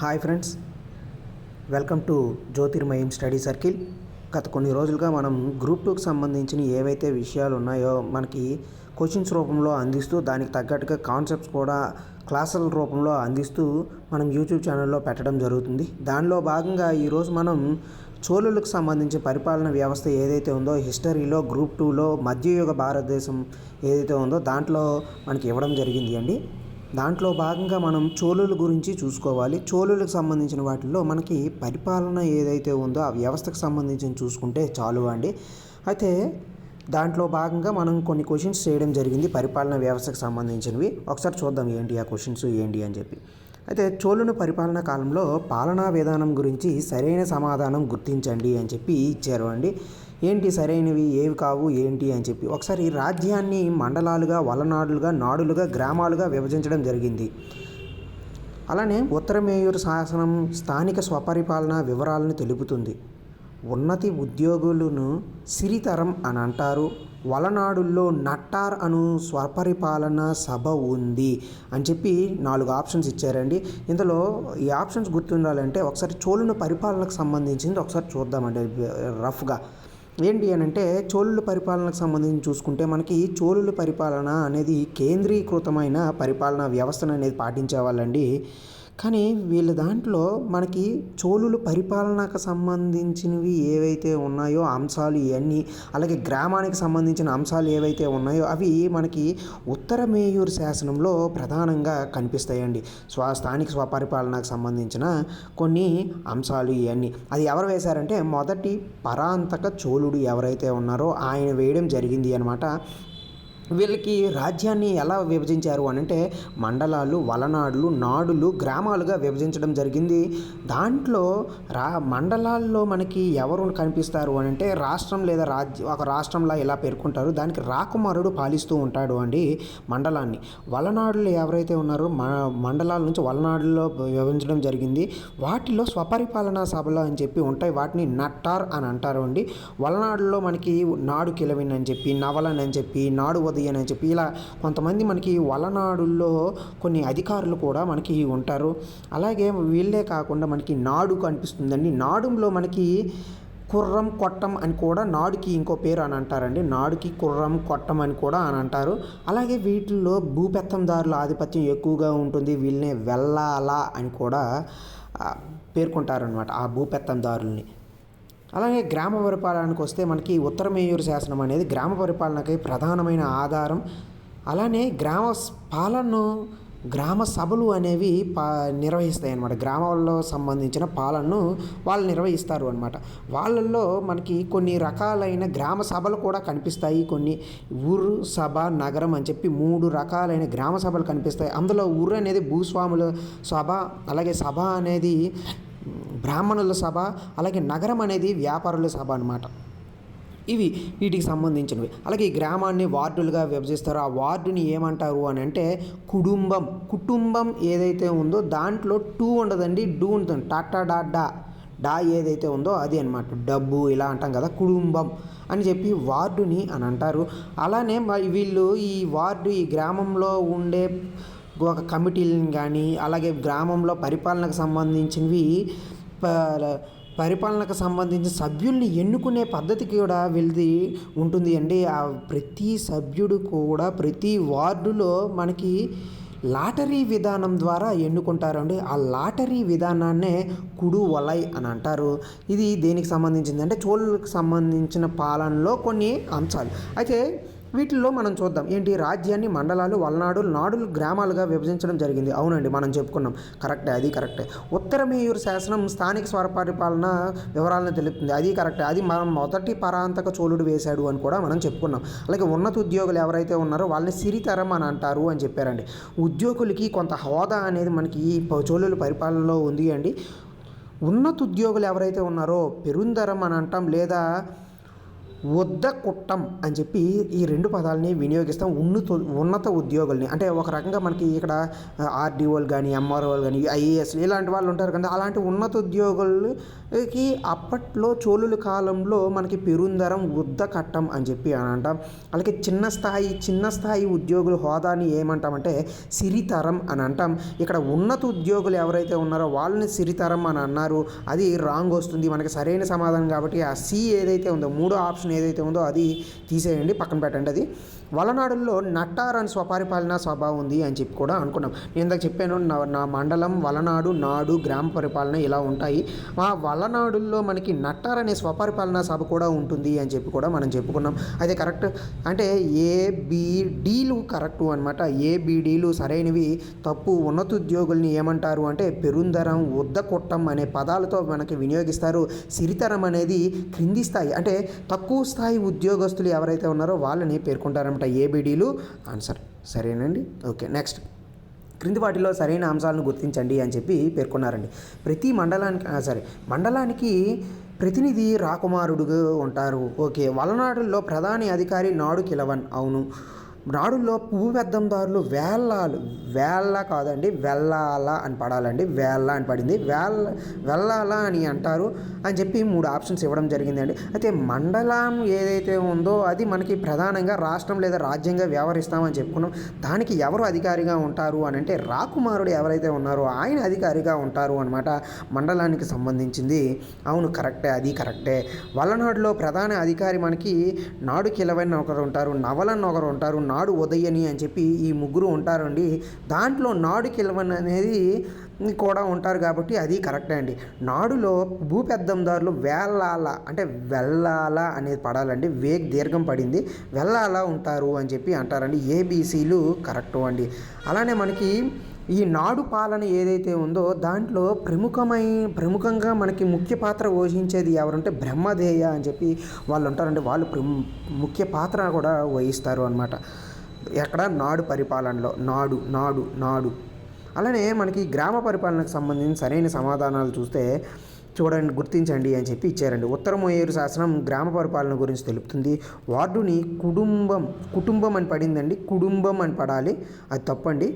Hi friends welcome to Jyotirmayam study circle గత కొన్ని రోజులుగా మనం గ్రూప్ టూకి సంబంధించిన ఏవైతే విషయాలు ఉన్నాయో మనకి క్వశ్చన్స్ రూపంలో అందిస్తూ దానికి తగ్గట్టుగా కాన్సెప్ట్స్ కూడా క్లాసుల రూపంలో అందిస్తూ మనం యూట్యూబ్ ఛానల్లో పెట్టడం జరుగుతుంది. దానిలో భాగంగా ఈరోజు మనం చోళులకు సంబంధించిన పరిపాలన వ్యవస్థ ఏదైతే ఉందో హిస్టరీలో గ్రూప్ టూలో మధ్యయుగ భారతదేశం ఏదైతే ఉందో దాంట్లో మనకి ఇవ్వడం జరిగింది అండి. దాంట్లో భాగంగా మనం చోళుల గురించి చూసుకోవాలి. చోళులకు సంబంధించిన వాటిల్లో మనకి పరిపాలన ఏదైతే ఉందో ఆ వ్యవస్థకు సంబంధించి చూసుకుంటే చాలు అండి. అయితే దాంట్లో భాగంగా మనం కొన్ని క్వశ్చన్స్ చేయడం జరిగింది పరిపాలన వ్యవస్థకు సంబంధించినవి. ఒకసారి చూద్దాం ఏంటి ఆ క్వశ్చన్స్ ఏంటి అని చెప్పి. అయితే చోళుని పరిపాలనా కాలంలో పాలనా విధానం గురించి సరైన సమాధానం గుర్తించండి అని చెప్పి ఇచ్చారు అండి. ఏంటి సరైనవి? ఏవి కావు? ఏంటి? అని చెప్పి. ఒకసారి రాజ్యాన్ని మండలాలుగా వలనాడులుగా నాడులుగా గ్రామాలుగా విభజించడం జరిగింది. అలానే ఉత్తరమేయూరు శాసనం స్థానిక స్వపరిపాలన వివరాలను తెలుపుతుంది. ఉన్నతి ఉద్యోగులను సిరితరం అని అంటారు. వలనాడుల్లో నట్టార్ అను స్వపరిపాలన సభ ఉంది అని చెప్పి నాలుగు ఆప్షన్స్ ఇచ్చారండి. ఇందులో ఈ ఆప్షన్స్ గుర్తుండాలంటే ఒకసారి చోళుని పరిపాలనకు సంబంధించింది ఒకసారి చూద్దామండి రఫ్గా. ఏంటి అని అంటే చోళుల పరిపాలనకు సంబంధించి చూసుకుంటే మనకి చోళుల పరిపాలన అనేది కేంద్రీకృతమైన పరిపాలన వ్యవస్థను అనేది పాటించేవాళ్ళండి. కానీ వీళ్ళ దాంట్లో మనకి చోళులు పరిపాలనకు సంబంధించినవి ఏవైతే ఉన్నాయో అంశాలు ఇవన్నీ అలాగే గ్రామానికి సంబంధించిన అంశాలు ఏవైతే ఉన్నాయో అవి మనకి ఉత్తర మేయూరు శాసనంలో ప్రధానంగా కనిపిస్తాయండి. స్వ స్థానిక స్వపరిపాలనకు సంబంధించిన కొన్ని అంశాలు ఇవన్నీ. అది ఎవరు వేశారంటే మొదటి పరాంతక చోళుడు ఎవరైతే ఉన్నారో ఆయన వేయడం జరిగింది అనమాట వీళ్ళకి రాజ్యాన్ని ఎలా విభజించారు అని అంటే మండలాలు వలనాడులు నాడులు గ్రామాలుగా విభజించడం జరిగింది. దాంట్లో రా మండలాల్లో మనకి ఎవరు కనిపిస్తారు అని అంటే రాష్ట్రం లేదా రాజ్య ఒక రాష్ట్రంలా ఇలా పేర్కొంటారు దానికి రాకుమారుడు పాలిస్తూ ఉంటాడు అండి మండలాన్ని. వలనాడులు ఎవరైతే ఉన్నారో మ మండలాల నుంచి వలనాడుల్లో విభజించడం జరిగింది. వాటిలో స్వపరిపాలనా సభలు అని చెప్పి ఉంటాయి. వాటిని నట్టార్ అని అంటారు అండి. వలనాడులో మనకి నాడు కిలవిన్ అని చెప్పి నవలన్ అని చెప్పి నాడు ఉదయన్ అని చెప్పి ఇలా కొంతమంది మనకి వలనాడుల్లో కొన్ని అధికారులు కూడా మనకి ఉంటారు. అలాగే వీళ్ళే కాకుండా మనకి నాడు కనిపిస్తుందండి. నాడులో మనకి కుర్రం కొట్టం అని కూడా నాడుకి ఇంకో పేరు అని అంటారండి. నాడుకి కుర్రం కొట్టం అని కూడా అని అంటారు. అలాగే వీటిల్లో భూపెత్తందారుల ఆధిపత్యం ఎక్కువగా ఉంటుంది. వీళ్ళనే వెళ్ళాలా అని కూడా పేర్కొంటారనమాట ఆ భూపెత్తందారుల్ని. అలాగే గ్రామ పరిపాలనకు వస్తే మనకి ఉత్తరమేయూరు శాసనం అనేది గ్రామ పరిపాలనకి ప్రధానమైన ఆధారం. అలానే గ్రామ పాలనను గ్రామ సభలు అనేవి పా నిర్వహిస్తాయి అన్నమాట గ్రామాల్లో సంబంధించిన పాలనను వాళ్ళు నిర్వహిస్తారు అనమాట వాళ్ళల్లో మనకి కొన్ని రకాలైన గ్రామ సభలు కూడా కనిపిస్తాయి. కొన్ని ఊరు సభ నగరం అని చెప్పి మూడు రకాలైన గ్రామ సభలు కనిపిస్తాయి. అందులో ఊరు అనేది భూస్వాముల సభ అలాగే సభ అనేది బ్రాహ్మణుల సభ అలాగే నగరం అనేది వ్యాపారుల సభ అనమాట ఇవి వీటికి సంబంధించినవి. అలాగే ఈ గ్రామాన్ని వార్డులుగా విభజిస్తారు. ఆ వార్డుని ఏమంటారు అని అంటే కుటుంబం. కుటుంబం ఏదైతే ఉందో దాంట్లో టూ ఉండదండి డూ ఉంటుంది. టాటా డా డా. డా ఏదైతే ఉందో అది అనమాట డబ్బు ఇలా అంటాం కదా కుటుంబం అని చెప్పి వార్డుని అని అంటారు. అలానే వీళ్ళు ఈ వార్డు ఈ గ్రామంలో ఉండే ఒక కమిటీలను కానీ అలాగే గ్రామంలో పరిపాలనకు సంబంధించినవి పరిపాలనకు సంబంధించిన సభ్యుల్ని ఎన్నుకునే పద్ధతి కూడా వెళ్ళి ఉంటుంది అండి. ఆ ప్రతి సభ్యుడు కూడా ప్రతి వార్డులో మనకి లాటరీ విధానం ద్వారా ఎన్నుకుంటారండి. ఆ లాటరీ విధానాన్నే కుడు వలై అని అంటారు. ఇది దేనికి సంబంధించింది అంటే చోళ్ళకు సంబంధించిన పాలనలో కొన్ని అంశాలు. అయితే వీటిల్లో మనం చూద్దాం. ఏంటి? రాజ్యాన్ని మండలాలు వలనాడు నాడులు గ్రామాలుగా విభజించడం జరిగింది. అవునండి మనం చెప్పుకున్నాం. కరెక్టే అది కరెక్టే. ఉత్తరమేయూరు శాసనం స్థానిక స్వరపరిపాలన వివరాలను తెలుపుతుంది. అది కరెక్టే. అది మనం మొదటి పరాంతక చోళుడు వేశాడు అని కూడా మనం చెప్పుకున్నాం. అలాగే ఉన్నత ఉద్యోగులు ఎవరైతే ఉన్నారో వాళ్ళని సిరితరం అని అంటారు అని చెప్పారండి. ఉద్యోగులకి కొంత హోదా అనేది మనకి ఈ చోళుల పరిపాలనలో ఉంది అండి. ఉన్నత ఉద్యోగులు ఎవరైతే ఉన్నారో పెరుందరం అని అంటాం లేదా కుట్టం అని చెప్పి ఈ రెండు పదాలని వినియోగిస్తాం. ఉన్నత ఉన్నత ఉద్యోగుల్ని. అంటే ఒక రకంగా మనకి ఇక్కడ ఆర్డీఓలు కానీ ఎంఆర్ఓలు కానీ ఐఏఎస్ ఇలాంటి వాళ్ళు ఉంటారు కదా. అలాంటి ఉన్నత ఉద్యోగులకి అప్పట్లో చోళుల కాలంలో మనకి పెరుందరం ఉద్ద కట్టం అని చెప్పి అని అంటాం. అలాగే చిన్న స్థాయి చిన్న స్థాయి ఉద్యోగుల హోదాని ఏమంటామంటే సిరితరం అని అంటాం. ఇక్కడ ఉన్నత ఉద్యోగులు ఎవరైతే ఉన్నారో వాళ్ళని సిరితరం అని అన్నారు. అది రాంగ్ వస్తుంది. మనకి సరైన సమాధానం కాబట్టి ఆ సి ఏదైతే ఉందో మూడో ఆప్షన్ ఏదైతే ఉందో అది తీసేయండి పక్కన పెట్టండి అది. వలనాడుల్లో నట్టార్ అని స్వపరిపాలన సభ ఉంది అని చెప్పి కూడా అనుకున్నాం. నేను ఇందాక చెప్పాను నా నా మండలం వలనాడు నాడు గ్రామ పరిపాలన ఇలా ఉంటాయి. ఆ వలనాడుల్లో మనకి నట్టార్ అనే స్వపరిపాలన సభ కూడా ఉంటుంది అని చెప్పి కూడా మనం చెప్పుకున్నాం. అయితే కరెక్ట్ అంటే ఏబిడీలు కరెక్టు అనమాట ఏబిడీలు సరైనవి తప్పు ఉన్నతోద్యోగుల్ని ఏమంటారు అంటే పెరుందరం ఉద్ద కొట్టం అనే పదాలతో మనకి వినియోగిస్తారు. సిరితరం అనేది క్రింది స్థాయి అంటే తక్కువ స్థాయి ఉద్యోగస్తులు ఎవరైతే ఉన్నారో వాళ్ళని పేర్కొంటారనమాట ఏబిడీలు ఆన్సర్ సరేనండి? ఓకే నెక్స్ట్ క్రింది వాటిలో సరైన అంశాలను గుర్తించండి అని చెప్పి పేర్కొన్నారండి. ప్రతి మండలానికి సరే మండలానికి ప్రతినిధి రాకుమారుడు ఉంటారు. ఓకే వలనాడుల్లో ప్రధాని అధికారి నాడు కిలవన్. అవును. నాడుల్లో పువ్వు పెద్దందారులు వేళ్ళాలు వేళ్ళ కాదండి వెళ్ళాల అని పడాలండి వేళ్ళ అని పడింది. వేళ్ళ వెళ్ళాల అని అంటారు అని చెప్పి మూడు ఆప్షన్స్ ఇవ్వడం జరిగిందండి. అయితే మండలం ఏదైతే ఉందో అది మనకి ప్రధానంగా రాష్ట్రం లేదా రాజ్యంగా వ్యవహరిస్తామని చెప్పుకున్నాం. దానికి ఎవరు అధికారిగా ఉంటారు అని అంటే రాకుమారుడు ఎవరైతే ఉన్నారో ఆయన అధికారిగా ఉంటారు అనమాట మండలానికి సంబంధించింది. అవును కరెక్టే అది కరెక్టే. వలనాడులో ప్రధాన అధికారి మనకి నాడు కిలవైన ఒకరు ఉంటారు నవలన్న ఒకరు ఉంటారు నాడు ఉదయని అని చెప్పి ఈ ముగ్గురు ఉంటారండి. దాంట్లో నాడు కిలవన్ అనేది కూడా ఉంటారు కాబట్టి అది కరెక్టే అండి. నాడులో భూపెద్దందారులు వేళ్ళాల అంటే వెళ్ళాల అనేది పడాలండి. వేగ్ దీర్ఘం పడింది. వెళ్ళాలా ఉంటారు అని చెప్పి అంటారండి. ఏబీసీలు కరెక్ట్ అండి. అలానే మనకి ఈ నాడు పాలన ఏదైతే ఉందో దాంట్లో ప్రముఖమై ప్రముఖంగా మనకి ముఖ్య పాత్ర పోషించేది ఎవరంటే బ్రహ్మదేయ అని చెప్పి వాళ్ళు ఉంటారంటే వాళ్ళు ప్రము ముఖ్య పాత్ర కూడా వహిస్తారు అనమాట ఎక్కడ నాడు పరిపాలనలో నాడు నాడు నాడు. అలానే మనకి గ్రామ పరిపాలనకు సంబంధించి సరైన సమాధానాలు చూస్తే చూడండి గుర్తించండి అని చెప్పి ఇచ్చారండి. ఉత్తరమోయేరు శాసనం గ్రామ పరిపాలన గురించి తెలుపుతుంది. వార్డుని కుటుంబం కుటుంబం అని పడిందండి. కుటుంబం అని పడాలి. అది తప్పండి.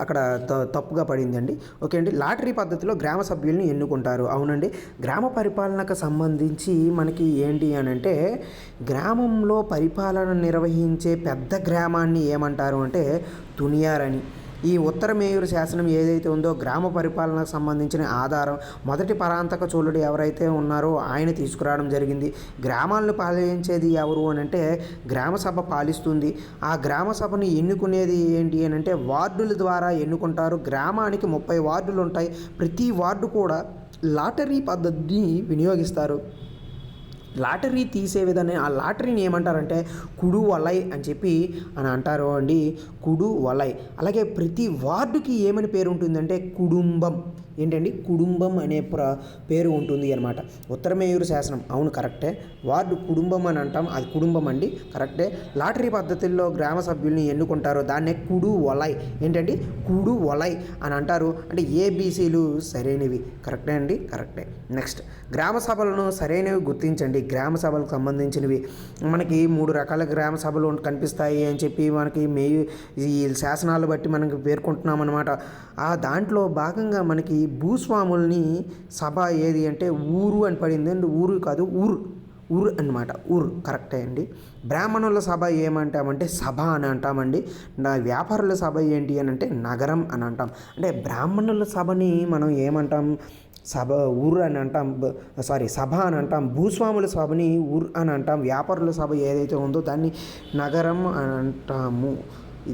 అక్కడ త- తప్పుగా పడిందండి. ఓకే అండి లాటరీ పద్ధతిలో గ్రామ సభ్యుల్ని ఎన్నుకుంటారు. అవునండి. గ్రామ పరిపాలనకు సంబంధించి మనకి ఏంటి అని అంటే గ్రామంలో పరిపాలన నిర్వహించే పెద్ద గ్రామాన్ని ఏమంటారు అంటే తునియారని. అని ఈ ఉత్తర మేయూరు శాసనం ఏదైతే ఉందో గ్రామ పరిపాలనకు సంబంధించిన ఆధారం మొదటి పరాంతక చోళుడు ఎవరైతే ఉన్నారో ఆయన తీసుకురావడం జరిగింది. గ్రామాలను పాలించేది ఎవరు అని అంటే గ్రామసభ పాలిస్తుంది. ఆ గ్రామసభని ఎన్నుకునేది ఏంటి అని అంటే వార్డుల ద్వారా ఎన్నుకుంటారు. గ్రామానికి ముప్పై వార్డులు ఉంటాయి. ప్రతి వార్డు కూడా లాటరీ పద్ధతిని వినియోగిస్తారు. లాటరీ తీసే విధానం ఆ లాటరీని ఏమంటారంటే కుడు వలై అని చెప్పి అని అంటారు అండి. కుడు వలై. అలాగే ప్రతి వార్డుకి ఏమని పేరు ఉంటుందంటే కుటుంబం ఏంటండి? కుటుంబం అనే ప్ర పేరు ఉంటుంది అనమాట ఉత్తరమేయూరు శాసనం. అవును కరెక్టే. వార్డు కుటుంబం అని అంటాం. అది కుటుంబం అండి. కరెక్టే. లాటరీ పద్ధతుల్లో గ్రామ సభ్యుల్ని ఎన్నుకుంటారు దాన్నే కుడు వలై. ఏంటండి? కుడు వలై అని అంటారు. అంటే ఏబీసీలు సరైనవి. కరెక్టే అండి? కరెక్టే. నెక్స్ట్. గ్రామ సభలను సరైనవి గుర్తించండి. గ్రామ సభలకు సంబంధించినవి. మనకి మూడు రకాల గ్రామ సభలు కనిపిస్తాయి అని చెప్పి మనకి మే ఈ శాసనాలు బట్టి మనకి పేర్కొంటున్నాం అనమాట ఆ దాంట్లో భాగంగా మనకి భూస్వాముల్ని సభ ఏది అంటే ఊరు అని పడింది. అండి ఊరు కాదు ఊరు. ఊరు అన్నమాట. ఊరు. కరెక్టే అండి. బ్రాహ్మణుల సభ ఏమంటామంటే సభ అని అంటామండి. నా వ్యాపారుల సభ ఏంటి అని అంటే నగరం అని అంటాం. అంటే బ్రాహ్మణుల సభని మనం ఏమంటాం? సభ ఊరు అని అంటాం సారీ సభ అని అంటాం భూస్వాముల సభని ఊరు అని అంటాం వ్యాపారుల సభ ఏదైతే ఉందో దాన్ని నగరం అని అంటాము.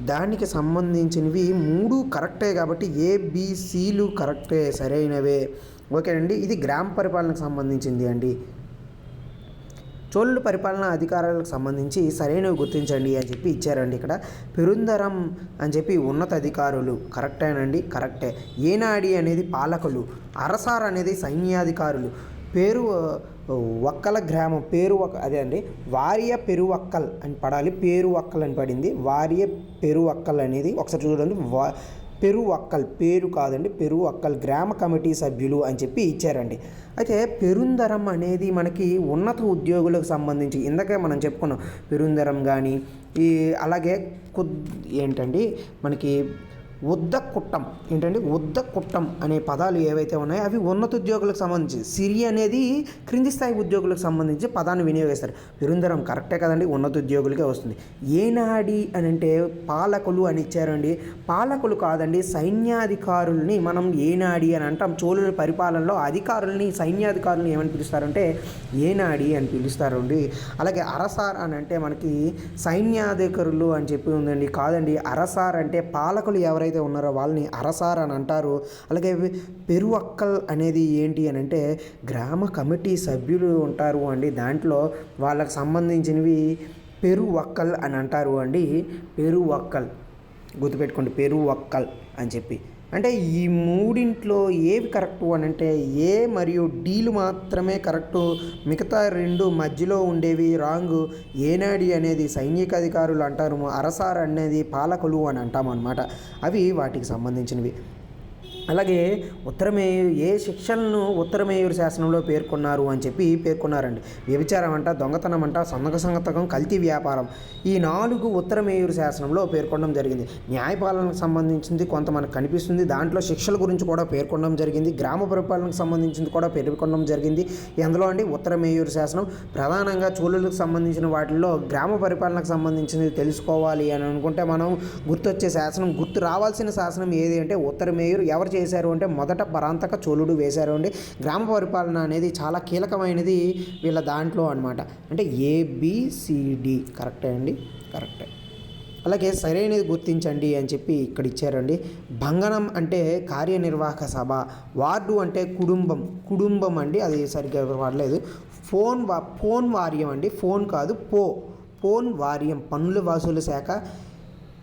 దానికి సంబంధించినవి మూడు కరెక్టే కాబట్టి ఏబిసిలు కరెక్టే సరైనవే. ఓకేనండి? ఇది గ్రామ పరిపాలనకు సంబంధించింది అండి. చోళుల పరిపాలనా అధికారాలకు సంబంధించి సరైనవి గుర్తించండి అని చెప్పి ఇచ్చారండి ఇక్కడ. పెరుందరం అని చెప్పి ఉన్నత అధికారులు కరెక్టేనండి కరెక్టే. ఏనాడి అనేది పాలకులు అరసార్ అనేది సైన్యాధికారులు. పేరు ఒక్కల గ్రామం పేరు ఒక అదే అండి వారియ పెరువక్కల్ అని పడాలి పేరు ఒక్కల్ అని పడింది. వారియ పెరువక్కల్ అనేది ఒకసారి చూడండి వా పెరు అక్కల్ పేరు కాదండి పెరు అక్కల్ గ్రామ కమిటీ సభ్యులు అని చెప్పి ఇచ్చారండి. అయితే పెరుందరం అనేది మనకి ఉన్నత ఉద్యోగులకు సంబంధించి ఇందాకే మనం చెప్పుకున్నాం పెరుందరం కానీ ఈ అలాగే కొద్ ఏంటండి మనకి ఉద్ద కుట్టం ఏంటంటే ఉద్ద కుట్టం అనే పదాలు ఏవైతే ఉన్నాయో అవి ఉన్నత ఉద్యోగులకు సంబంధించి సిరి అనేది క్రింది స్థాయి ఉద్యోగులకు సంబంధించి పదాన్ని వినియోగిస్తారు. విరుందరం కరెక్టే కదండి? ఉన్నత ఉద్యోగులకే వస్తుంది. ఏనాడి అని అంటే పాలకులు అని ఇచ్చారండి. పాలకులు కాదండి సైన్యాధికారుల్ని మనం ఏనాడి అని అంటాం. చోళుల పరిపాలనలో అధికారుల్ని సైన్యాధికారుల్ని ఏమని పిలుస్తారంటే ఏనాడి అని పిలుస్తారండి. అలాగే అరసార్ అని అంటే మనకి సైన్యాధికారులు అని చెప్పి ఉందండి. కాదండి అరసార్ అంటే పాలకులు ఎవరైతే ఉన్నారో వాళ్ళని అరసార్ అని అంటారు. అలాగే పెరువక్కల్ అనేది ఏంటి అని అంటే గ్రామ కమిటీ సభ్యులు ఉంటారు అండి. దాంట్లో వాళ్ళకి సంబంధించినవి పెరువక్కల్ అని అంటారు అండి. పెరువక్కల్ గుర్తుపెట్టుకోండి పెరువక్కల్ అని చెప్పి. అంటే ఈ మూడింట్లో ఏవి కరెక్టు అని అంటే ఏ మరియు డీలు మాత్రమే కరెక్టు మిగతా రెండు మధ్యలో ఉండేవి రాంగ్. ఏనాడి అనేది సైనిక అధికారులు అంటారు అరసార్ అనేది పాలకులు అని అంటామన్నమాట. అవి వాటికి సంబంధించినవి. అలాగే ఉత్తరమేయు ఏ శిక్షలను ఉత్తరమేయూరు శాసనంలో పేర్కొన్నారు అని చెప్పి పేర్కొన్నారండి. వ్యభిచారం అంట దొంగతనం అంట సందక సంగతకం కల్తీ వ్యాపారం ఈ నాలుగు ఉత్తరమేయూరు శాసనంలో పేర్కొనడం జరిగింది. న్యాయపాలనకు సంబంధించింది కొంత మనకు కనిపిస్తుంది. దాంట్లో శిక్షల గురించి కూడా పేర్కొనడం జరిగింది. గ్రామ పరిపాలనకు సంబంధించింది కూడా పేర్కొనడం జరిగింది. ఎందులో అండి? ఉత్తరమేయూరు శాసనం ప్రధానంగా చోళులకు సంబంధించిన వాటిల్లో గ్రామ పరిపాలనకు సంబంధించినది తెలుసుకోవాలి అని అనుకుంటే మనం గుర్తొచ్చే శాసనం గుర్తు రావాల్సిన శాసనం ఏది అంటే ఉత్తరమేయూరు. ఎవరు చేశారు అంటే మొదట పరాంతక చోళుడు వేశారు అండి. గ్రామ పరిపాలన అనేది చాలా కీలకమైనది వీళ్ళ దాంట్లో అనమాట అంటే ఏబిసిడి కరెక్టే అండి? కరెక్టే. అలాగే సరైనది గుర్తించండి అని చెప్పి ఇక్కడ ఇచ్చారండి. భంగనం అంటే కార్యనిర్వాహక సభ వార్డు అంటే కుటుంబం కుటుంబం అండి అది సరిగ్గా వాడలేదు. ఫోన్ వా ఫోన్ వార్యం అండి ఫోన్ కాదు పో ఫోన్ వార్యం పన్నుల వసూలు శాఖ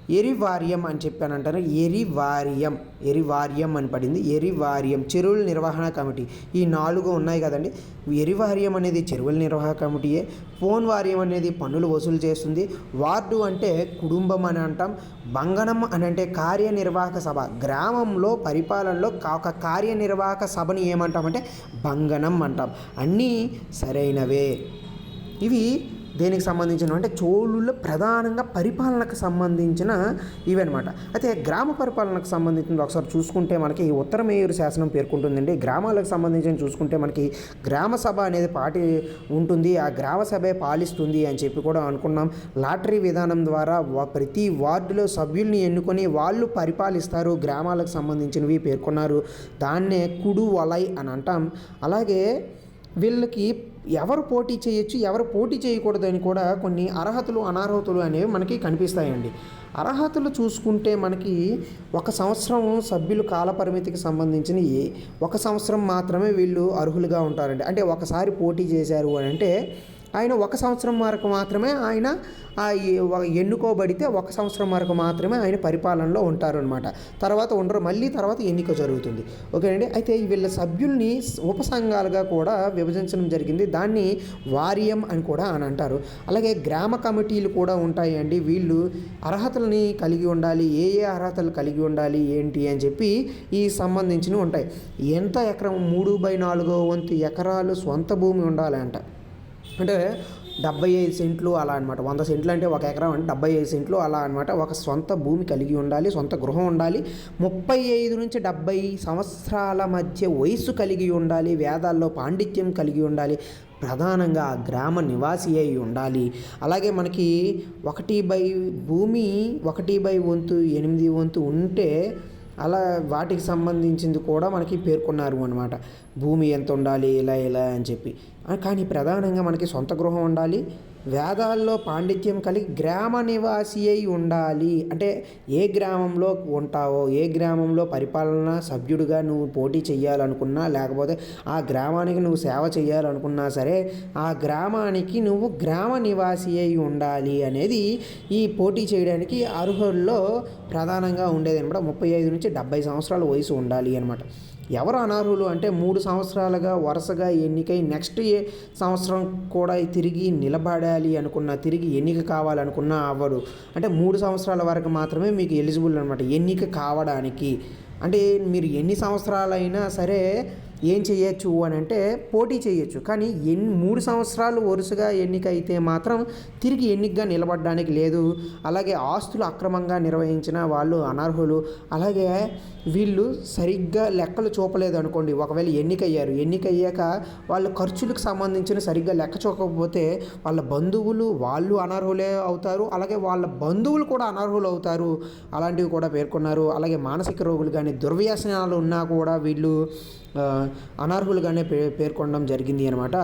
ఎరివార్యం అని చెప్పాను అంటారు. ఎరివార్యం ఎరివార్యం అని పడింది. ఎరివార్యం చెరువుల నిర్వహణ కమిటీ. ఈ నాలుగు ఉన్నాయి కదండి. ఎరివార్యం అనేది చెరువుల నిర్వహణ కమిటీయే. ఫోన్ వార్యం అనేది పన్నులు వసూలు చేస్తుంది. వార్డు అంటే కుటుంబం అని అంటాం. బంగనం అని అంటే కార్యనిర్వాహక సభ. గ్రామంలో పరిపాలనలో కా- ఒక కార్యనిర్వాహక సభని ఏమంటామంటే బంగనం అంటాం. అన్నీ సరైనవే. ఇవి దేనికి సంబంధించిన అంటే చోళుల ప్రధానంగా పరిపాలనకు సంబంధించిన ఇవన్నమాట అయితే గ్రామ పరిపాలనకు సంబంధించిన ఒకసారి చూసుకుంటే మనకి ఉత్తరమేయూరు శాసనం పేర్కొంటుందండి. గ్రామాలకు సంబంధించిన చూసుకుంటే మనకి గ్రామ సభ అనేది పాటి ఉంటుంది. ఆ గ్రామ సభే పాలిస్తుంది అని చెప్పి కూడా అనుకున్నాం. లాటరీ విధానం ద్వారా ప్రతి వార్డులో సభ్యుల్ని ఎన్నుకొని వాళ్ళు పరిపాలిస్తారు. గ్రామాలకు సంబంధించినవి పేర్కొన్నారు. దాన్నే కుడు వలై అని అంటాం. అలాగే వీళ్ళకి ఎవరు పోటీ చేయొచ్చు ఎవరు పోటీ చేయకూడదు అని కూడా కొన్ని అర్హతలు అనర్హతలు అనేవి మనకి కనిపిస్తాయండి. అర్హతలు చూసుకుంటే మనకి ఒక సంవత్సరం సభ్యులు కాలపరిమితికి సంబంధించిన ఒక సంవత్సరం మాత్రమే వీళ్ళు అర్హులుగా ఉంటారండి. అంటే ఒకసారి పోటీ చేశారు అని అంటే ఆయన ఒక సంవత్సరం వరకు మాత్రమే ఆయన ఎన్నుకోబడితే ఒక సంవత్సరం వరకు మాత్రమే ఆయన పరిపాలనలో ఉంటారు అనమాట తర్వాత ఉండరు మళ్ళీ తర్వాత ఎన్నిక జరుగుతుంది. ఓకేనండి? అయితే వీళ్ళ సభ్యుల్ని ఉపసంఘాలుగా కూడా విభజించడం జరిగింది. దాన్ని వార్యం అని కూడా అని అంటారు. అలాగే గ్రామ కమిటీలు కూడా ఉంటాయండి. వీళ్ళు అర్హతలని కలిగి ఉండాలి. ఏ ఏ అర్హతలు కలిగి ఉండాలి? ఏంటి? అని చెప్పి ఈ సంబంధించినవి ఉంటాయి. ఎంత ఎకరం? మూడు బై నాలుగో వంతు ఎకరాలు సొంత భూమి ఉండాలి అంటే డెబ్బై ఐదు సెంట్లు అలా అనమాట వంద సెంట్లు అంటే ఒక ఎకరం అంటే డెబ్బై ఐదు సెంట్లు అలా అనమాట ఒక సొంత భూమి కలిగి ఉండాలి సొంత గృహం ఉండాలి. ముప్పై ఐదు నుంచి డెబ్బై సంవత్సరాల మధ్య వయసు కలిగి ఉండాలి వేదాల్లో పాండిత్యం కలిగి ఉండాలి ప్రధానంగా గ్రామ నివాసి అయి ఉండాలి. అలాగే మనకి ఒకటి బై భూమి ఒకటి బై వంతు ఎనిమిది వంతు ఉంటే అలా వాటికి సంబంధించింది కూడా మనకి పేర్కొన్నారు అనమాట భూమి ఎంత ఉండాలి ఇలా ఇలా అని చెప్పి. కానీ ప్రధానంగా మనకి సొంత గృహం ఉండాలి వేదాల్లో పాండిత్యం కలిగి గ్రామ నివాసి అయి ఉండాలి. అంటే ఏ గ్రామంలో ఉంటావో ఏ గ్రామంలో పరిపాలన సభ్యుడిగా నువ్వు పోటీ చేయాలనుకున్నా లేకపోతే ఆ గ్రామానికి నువ్వు సేవ చేయాలనుకున్నా సరే ఆ గ్రామానికి నువ్వు గ్రామ నివాసి అయి ఉండాలి అనేది ఈ పోటీ చేయడానికి అర్హుల్లో ప్రధానంగా ఉండేది అనమాట ముప్పై ఐదు నుంచి డెబ్బై సంవత్సరాల వయసు ఉండాలి అనమాట ఎవరు అనర్హులు అంటే మూడు సంవత్సరాలుగా వరుసగా ఎన్నికై నెక్స్ట్ ఏ సంవత్సరం కూడా తిరిగి నిలబడాలి అనుకున్న తిరిగి ఎన్నిక కావాలనుకున్నా అవ్వడు అంటే మూడు సంవత్సరాల వరకు మాత్రమే మీకు ఎలిజిబుల్ అనమాట ఎన్నిక కావడానికి. అంటే మీరు ఎన్ని సంవత్సరాలైనా సరే ఏం చేయొచ్చు అని అంటే పోటీ చేయొచ్చు. కానీ ఎన్ని మూడు సంవత్సరాలు వరుసగా ఎన్నిక అయితే మాత్రం తిరిగి ఎన్నికగా నిలబడడానికి లేదు. అలాగే ఆస్తులు అక్రమంగా నిర్వహించిన వాళ్ళు అనర్హులు. అలాగే వీళ్ళు సరిగ్గా లెక్కలు చూపలేదు అనుకోండి. ఒకవేళ ఎన్నికయ్యారు. ఎన్నికయ్యాక వాళ్ళ ఖర్చులకు సంబంధించిన సరిగ్గా లెక్క చూపకపోతే వాళ్ళ బంధువులు వాళ్ళు అనర్హులే అవుతారు. అలాగే వాళ్ళ బంధువులు కూడా అనర్హులు అవుతారు. అలాంటివి కూడా పేర్కొన్నారు. అలాగే మానసిక రోగులు కానీ దుర్వ్యసనాలు ఉన్నా కూడా వీళ్ళు అనర్హులుగానే పే పేర్కొనడం జరిగింది అనమాట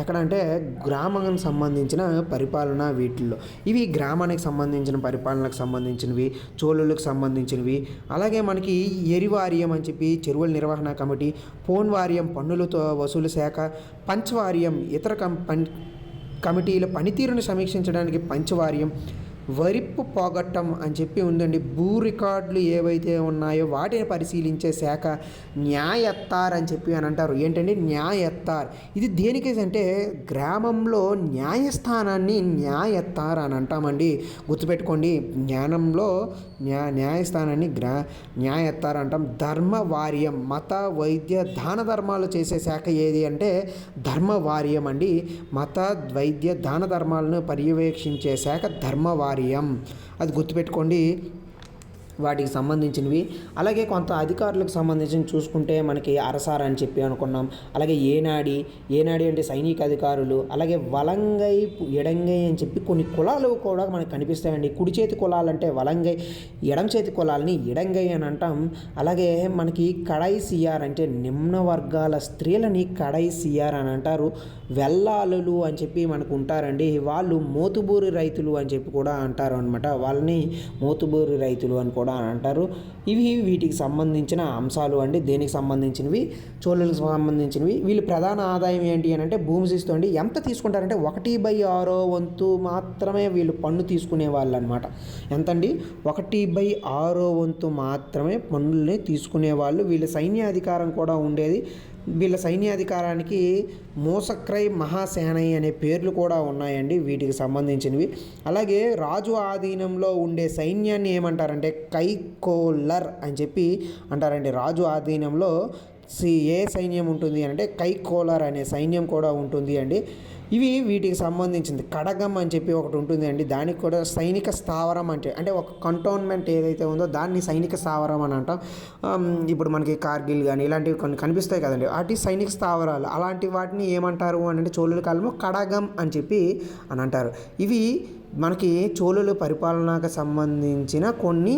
ఎక్కడంటే గ్రామానికి సంబంధించిన పరిపాలన వీటిల్లో. ఇవి గ్రామానికి సంబంధించిన పరిపాలనకు సంబంధించినవి చోళులకు సంబంధించినవి. అలాగే మనకి ఎరివార్యం అని చెప్పి చెరువుల నిర్వహణ కమిటీ పోన్ వార్యం పన్నులతో వసూలు శాఖ పంచవార్యం ఇతర కం పన్ కమిటీల పనితీరును సమీక్షించడానికి పంచవార్యం వరిప్పు పోగొట్టం అని చెప్పి ఉందండి. భూ రికార్డులు ఏవైతే ఉన్నాయో వాటిని పరిశీలించే శాఖ న్యాయత్తార్ అని చెప్పి అని అంటారు. ఏంటంటే న్యాయత్తార్. ఇది దేనికి అంటే గ్రామంలో న్యాయస్థానాన్ని న్యాయత్తార్ అని అంటామండి. గుర్తుపెట్టుకోండి. జ్ఞానంలో న్యా న్యాయస్థానాన్ని గ్రా న్యాయత్తార్ అంటాం. ధర్మవార్యం మత వైద్య దాన ధర్మాలు చేసే శాఖ ఏది అంటే ధర్మవార్యం అండి. మత వైద్య దాన ధర్మాలను పర్యవేక్షించే శాఖ ధర్మవార్యం. అది గుర్తుపెట్టుకోండి. వాటికి సంబంధించినవి. అలాగే కొంత అధికారులకు సంబంధించిన చూసుకుంటే మనకి అరసార్ అని చెప్పి అనుకున్నాం. అలాగే ఏనాడి ఏనాడి అంటే సైనిక అధికారులు అలాగే వలంగై ఎడంగై అని చెప్పి కొన్ని కులాలు కూడా మనకు కనిపిస్తాయండి. కుడి చేతి కులాలంటే వలంగై ఎడం చేతి కులాలని ఎడంగై అని అంటాం. అలాగే మనకి కడై సియార్ అంటే నిమ్న వర్గాల స్త్రీలని కడై సియార్ అని అంటారు. వెల్లాలులు అని చెప్పి మనకు ఉంటారండి. వాళ్ళు మోతుబూరి రైతులు అని చెప్పి కూడా అంటారు అనమాట వాళ్ళని మోతుబూరి రైతులు అని కూడా అని అంటారు. ఇవి వీటికి సంబంధించిన అంశాలు అండి. దేనికి సంబంధించినవి? చోళులకు సంబంధించినవి. వీళ్ళు ప్రధాన ఆదాయం ఏంటి అని అంటే భూమి శిస్తు అండి. ఎంత తీసుకుంటారంటే ఒకటి బై ఆరో వంతు మాత్రమే వీళ్ళు పన్ను తీసుకునే వాళ్ళు అనమాట ఎంతండి? ఒకటి బై ఆరో వంతు మాత్రమే పన్నుల్ని తీసుకునే వాళ్ళు. వీళ్ళ సైన్యాధికారం కూడా ఉండేది. వీళ్ళ సైన్యాధికారానికి మోసక్రై మహాసేనై అనే పేర్లు కూడా ఉన్నాయండి వీటికి సంబంధించినవి. అలాగే రాజు ఆధీనంలో ఉండే సైన్యాన్ని ఏమంటారంటే కైకోలర్ అని చెప్పి అంటారండి. రాజు ఆధీనంలో సి ఏ సైన్యం ఉంటుంది అంటే కైకోలర్ అనే సైన్యం కూడా ఉంటుంది అండి. ఇవి వీటికి సంబంధించింది. కడగం అని చెప్పి ఒకటి ఉంటుంది అండి. దానికి కూడా సైనిక స్థావరం అంటే అంటే ఒక కంటోన్మెంట్ ఏదైతే ఉందో దాన్ని సైనిక స్థావరం అని అంటాం. ఇప్పుడు మనకి కార్గిల్ కానీ ఇలాంటివి కొన్ని కనిపిస్తాయి కదండి. వాటి సైనిక స్థావరాలు అలాంటి వాటిని ఏమంటారు అని అంటే చోళుల కాలంలో కడగం అని చెప్పి అని అంటారు. ఇవి మనకి చోళుల పరిపాలనకు సంబంధించిన కొన్ని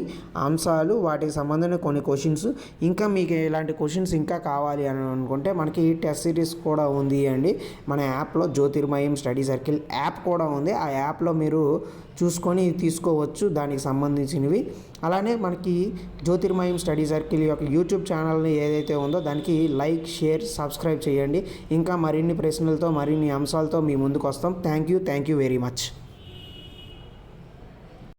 అంశాలు వాటికి సంబంధించిన కొన్ని క్వశ్చన్స్ ఇంకా మీకు ఇలాంటి క్వశ్చన్స్ ఇంకా కావాలి అని అనుకుంటే మనకి టెస్ట్ సిరీస్ కూడా ఉంది అండి. మన యాప్లో తిరుమయం స్టడీ సర్కిల్ యాప్ కూడా ఉంది. ఆ యాప్లో మీరు చూసుకొని తీసుకోవచ్చు దానికి సంబంధించినవి. అలానే మనకి జ్యోతిర్మయం స్టడీ సర్కిల్ యొక్క యూట్యూబ్ ఛానల్ని ఏదైతే ఉందో దానికి లైక్ షేర్ సబ్స్క్రైబ్ చేయండి. ఇంకా మరిన్ని ప్రశ్నలతో మరిన్ని అంశాలతో మీ ముందుకు వస్తాం. Thank you thank you very much